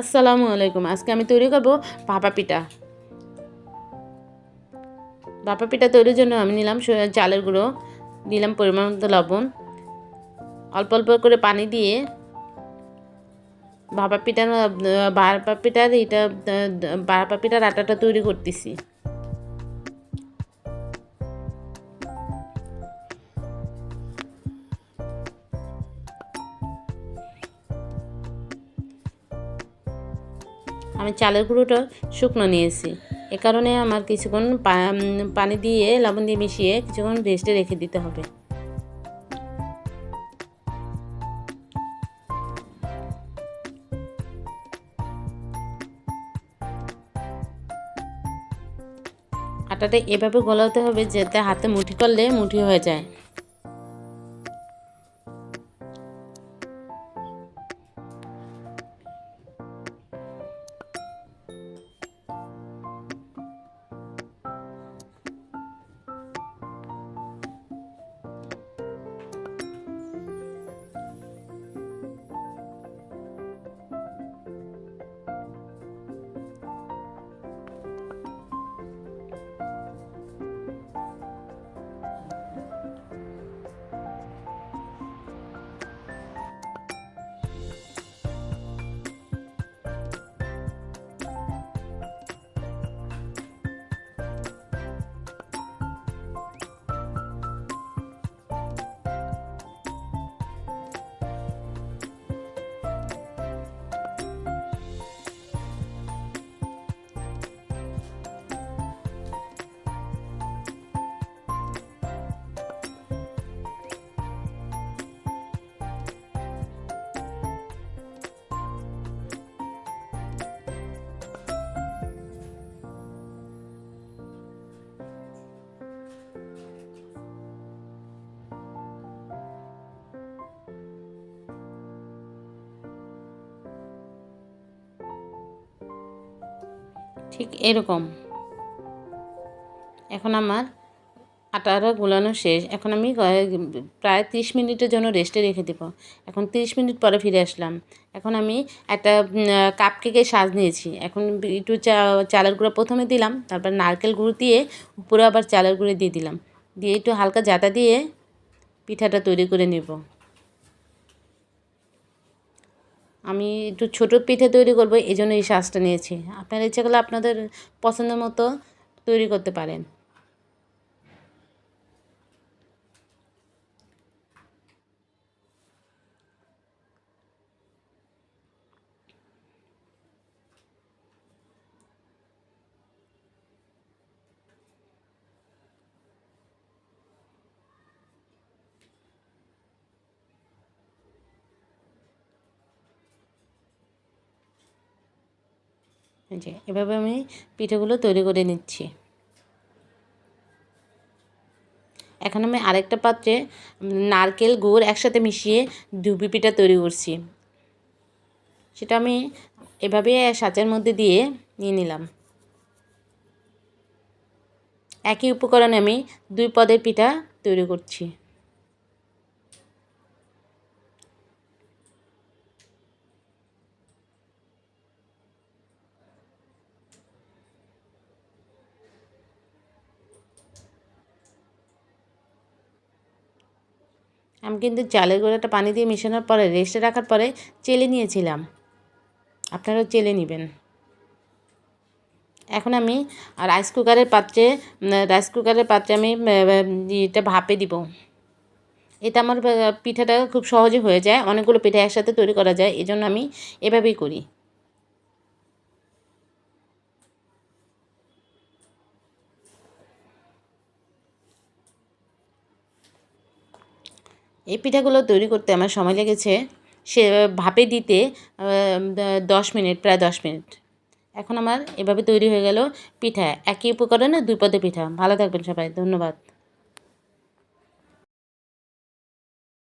আসসালামু আলাইকুম। আজকে আমি তৈরি করব ভাপা পিঠা। ভাপা পিঠা তৈরির জন্য আমি নিলাম চালের গুঁড়ো নিলাম পরিমাণ মতো লবণ। অল্প অল্প করে পানি দিয়ে ভাপা আহ, ভাপা পিঠার এটা ভাপা পিঠার আটাটা তৈরি করতেছি। আমি চালের গুঁড়োটা শুকনো নিয়েছি। এ কারণে আমার কিছুক্ষণ পানি দিয়ে লবণ দিয়ে মিশিয়ে কিছুক্ষণ ভেস্টে রেখে দিতে হবে। আটাটা এভাবে গলাতে হবে যাতে হাতে মুঠি করলে মুঠি হয়ে যায়। ঠিক এরকম। এখন আমার আটাটা গোলানো শেষ। এখন আমি প্রায় তিরিশ মিনিটের জন্য রেস্টে রেখে দেব। এখন তিরিশ মিনিট পরে ফিরে আসলাম। এখন আমি একটা কাপ কেকের সাজ নিয়েছি। এখন একটু চা, চালের গুঁড়ো প্রথমে দিলাম, তারপর নারকেল গুঁড়ো দিয়ে উপরে আবার চালের গুঁড়ো দিয়ে দিলাম। দিয়ে একটু হালকা জাতা দিয়ে পিঠাটা তৈরি করে নেব। আমি একটু ছোটো পিঠে তৈরি করব, এই জন্য এই সাজটা নিয়েছি। আপনার ইচ্ছা করলে আপনাদের পছন্দ মতো তৈরি করতে পারেন। যে, এভাবে আমি পিঠেগুলো তৈরি করে নিচ্ছি। এখন আমি আরেকটা পাত্রে নারকেল গুড় একসাথে মিশিয়ে ধুপি পিঠা তৈরি করছি। সেটা আমি এভাবে সাঁচের মধ্যে দিয়ে নিয়ে নিলাম। একই উপকরণে আমি দুই পদের পিঠা তৈরি করছি। আমি কিন্তু চালের গোড়াটা পানি দিয়ে মেশানোর পরে, রেস্টে রাখার পরে চেলে নিয়েছিলাম। আপনারাও চেলে নেবেন। এখন আমি রাইস কুকারের পাত্রে রাইস কুকারের পাত্রে আমি এটা ভাপে দিব। এটা আমার পিঠাটা খুব সহজে হয়ে যায়। অনেকগুলো পিঠা একসাথে তৈরি করা যায়। এই জন্য আমি এভাবেই করি। এই পিঠাগুলো তৈরি করতে আমার সময় লেগেছে। সে ভাপে দিতে দশ মিনিট, প্রায় দশ মিনিট। এখন আমার এভাবে তৈরি হয়ে গেল পিঠা। একই উপকরণে দুই পদে পিঠা। ভালো থাকবেন সবাই। ধন্যবাদ।